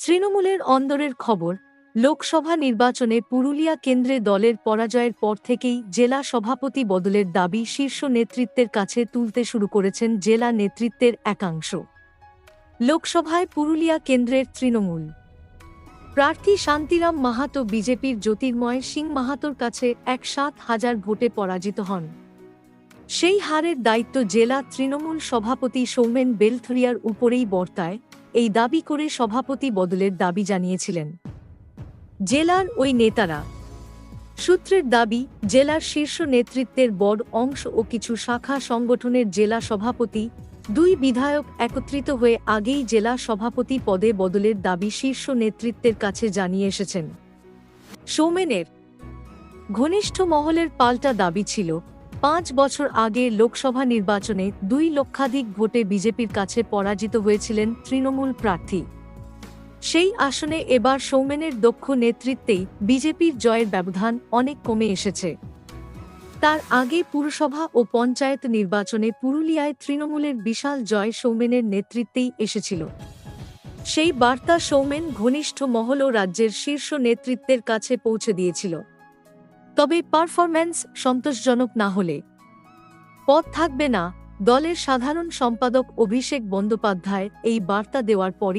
তৃণমূলের অন্দরের খবর, লোকসভা নির্বাচনে পুরুলিয়া কেন্দ্রে দলের পরাজয়ের পর থেকেই জেলা সভাপতি বদলের দাবি শীর্ষ নেতৃত্বের কাছে তুলতে শুরু করেছেন জেলা নেতৃত্বের একাংশ। লোকসভায় পুরুলিয়া কেন্দ্রের তৃণমূল। প্রার্থী শান্তিরাম মাহাতো বিজেপির জ্যোতির্ময় সিং মাহাতোর কাছে এক সাত হাজার ভোটে পরাজিত হন। সেই হারের দায়িত্ব জেলা তৃণমূল সভাপতি সৌমেন বেলথরিয়ার উপরেই বর্তায় এই দাবি করে সভাপতি বদলের দাবি জানিয়েছিলেন। জেলার ওই নেতারা। সূত্রের দাবি, জেলার শীর্ষ নেতৃত্বের বড় অংশ ও কিছু শাখা সংগঠনের জেলা সভাপতি, দুই বিধায়ক একত্রিত হয়ে আগেই জেলা সভাপতি পদে বদলের দাবি শীর্ষ নেতৃত্বের কাছে জানিয়ে এসেছেন। সৌমেনের ঘনিষ্ঠ মহলের পাল্টা দাবি ছিল পাঁচ বছর আগে লোকসভা নির্বাচনে দুই লক্ষাধিক ভোটে বিজেপির কাছে পরাজিত হয়েছিলেন তৃণমূল প্রার্থী। সেই আসনে এবার সৌমেনের দক্ষ নেতৃত্বেই বিজেপির জয়ের ব্যবধান অনেক কমে এসেছে। তার আগে পুরসভা ও পঞ্চায়েত নির্বাচনে পুরুলিয়ায় তৃণমূলের বিশাল জয় সৌমেনের নেতৃত্বেই এসেছিল। সেই বার্তা সৌমেন ঘনিষ্ঠ মহল ও রাজ্যের শীর্ষ নেতৃত্বের কাছে পৌঁছে দিয়েছিল। তবে পারফরম্যান্স সন্তোষজনক না হলে। পদ থাকবে না, দলের সাধারণ সম্পাদক অভিষেক বন্দ্যোপাধ্যায় এই বার্তা দেওয়ার পরই